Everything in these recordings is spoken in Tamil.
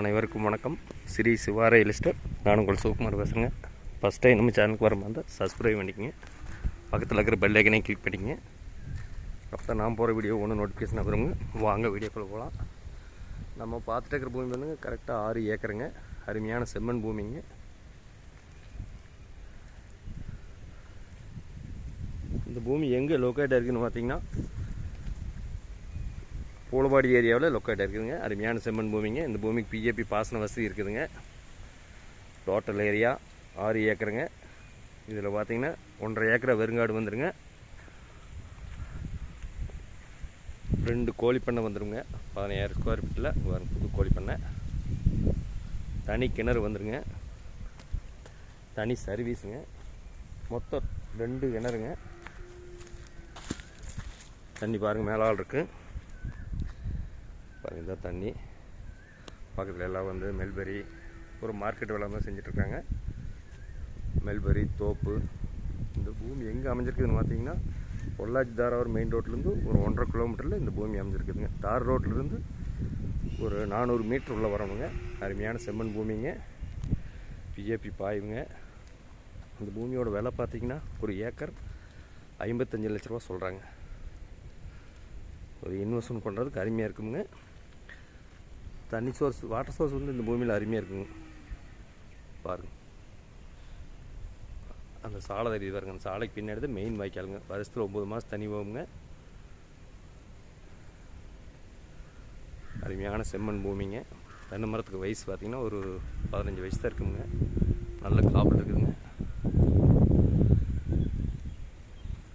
அனைவருக்கும் வணக்கம். ஸ்ரீ சிவாரை ரியல் நான் உங்கள் சிவகுமார் பேசுகிறேங்க ஃபஸ்ட் டைம் நம்ம சேனலுக்கு வர மாதிரி சப்ஸ்கிரைப் பண்ணிக்கங்க. பக்கத்தில் இருக்கிற பெல் ஐக்கனையும் கிளிக் பண்ணிக்கங்க. அப்போ நான் போகிற வீடியோ ஒன்று நோட்டிஃபிகேஷன் வருங்க. வாங்க வீடியோக்குள்ளே போகலாம் நம்ம பார்த்துட்டு இருக்கிற பூமி வந்துங்க கரெக்டாக ஆறு ஏக்கருங்க. அருமையான செம்மண் பூமிங்க. இந்த பூமி எங்கே லொக்கேட் இருக்குன்னு பார்த்தீங்கன்னா பூலவாடி ஏரியாவில் லொக்கேட் இருக்குதுங்க அருமையான செம்மண் பூமிங்க. இந்த பூமிக்கு பிஜேபி பாசன வசதி இருக்குதுங்க. டோட்டல் ஏரியா ஆறு ஏக்கருங்க. இதில் பார்த்தீங்கன்னா ஒன்றரை ஏக்கரை வெறுங்காடு வந்துடுங்க ரெண்டு கோழிப்பண்ணை வந்துடுங்க பதினாயிரம் ஸ்கொயர் ஃபீட்டில் வரும் புது கோழிப்பண்ணை தனி கிணறு வந்துடுங்க தனி சர்வீஸுங்க மொத்தம் ரெண்டு கிணறுங்க. தண்ணி பாருங்கள் மேலால் இருக்குது பாருங்க தண்ணி. பக்கத்தில் எல்லாம் வந்து மெல்பெரி ஒரு மார்க்கெட் வேலை தான் செஞ்சிட்ருக்காங்க. மெல்பெரி தோப்பு இந்த பூமி எங்கே அமைஞ்சிருக்குதுன்னு பார்த்தீங்கன்னா பொள்ளாச்சி தாராவூர் மெயின் ரோட்லேருந்து ஒரு ஒன்றரை கிலோமீட்டரில் இந்த பூமி அமைஞ்சிருக்குதுங்க. தார் ரோட்லேருந்து ஒரு நானூறு மீட்டர் உள்ளே வரணுங்க. அருமையான செம்மண் பூமிங்க. பிஏபி பாயுங்க. இந்த பூமியோட விலை பார்த்தீங்கன்னா ஒரு ஏக்கர் ஐம்பத்தஞ்சு லட்ச ரூபா சொல்கிறாங்க ஒரு இன்வெஸ்ட்மெண்ட் பண்ணுறதுக்கு அருமையாக இருக்குங்க தண்ணி சோர்ஸ் வாட்டர் சோர்ஸ் வந்து இந்த பூமியில் அருமையாக இருக்குங்க பாருங்கள் அந்த சாலை தெரியுது பாருங்க. அந்த சாலைக்கு பின்னாடி தான் மெயின் வாய்க்காலுங்க. வருஷத்தில் ஒம்பது மாதம் தண்ணி போகுங்க. அருமையான செம்மண் பூமிங்க. தென்னை மரத்துக்கு வயசு பார்த்திங்கன்னா ஒரு பதினஞ்சு வயசு தான் இருக்குங்க. நல்ல காப்பில் இருக்குதுங்க.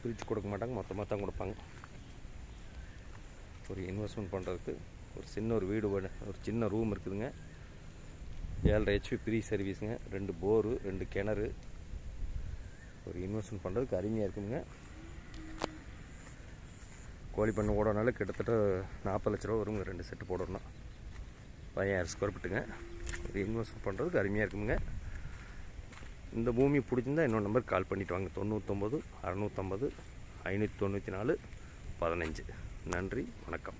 பிரித்து கொடுக்க மாட்டாங்க. மொத்தமாக தான் கொடுப்பாங்க. ஒரு இன்வெஸ்ட்மெண்ட் பண்ணுறதுக்கு ஒரு சின்ன ஒரு வீடு ஒரு சின்ன ரூம் இருக்குதுங்க. ஏழரை ஹெச்பி ஃப்ரீ சர்வீஸுங்க ரெண்டு போரு ரெண்டு கிணறு. ஒரு இன்வெஸ்ட்மெண்ட் பண்ணுறதுக்கு அருமையாக இருக்குங்க கோழி பண்ணை ஓடனால கிட்டத்தட்ட நாற்பது லட்ச ரூபா வருங்க. ரெண்டு செட்டு போடணும்னா. பதினாயிரம் ஸ்கொயர் ஃபீட்டுங்க ஒரு இன்வெஸ்ட்மெண்ட் பண்ணுறதுக்கு அருமையாக இருக்குங்க இந்த பூமி பிடிச்சிருந்தா இன்னொரு நம்பர் கால் பண்ணிவிட்டு வாங்க. தொண்ணூற்றொம்பது அறநூற்றம்பது ஐநூற்றி தொண்ணூற்றி நாலு பதினஞ்சு. நன்றி வணக்கம்.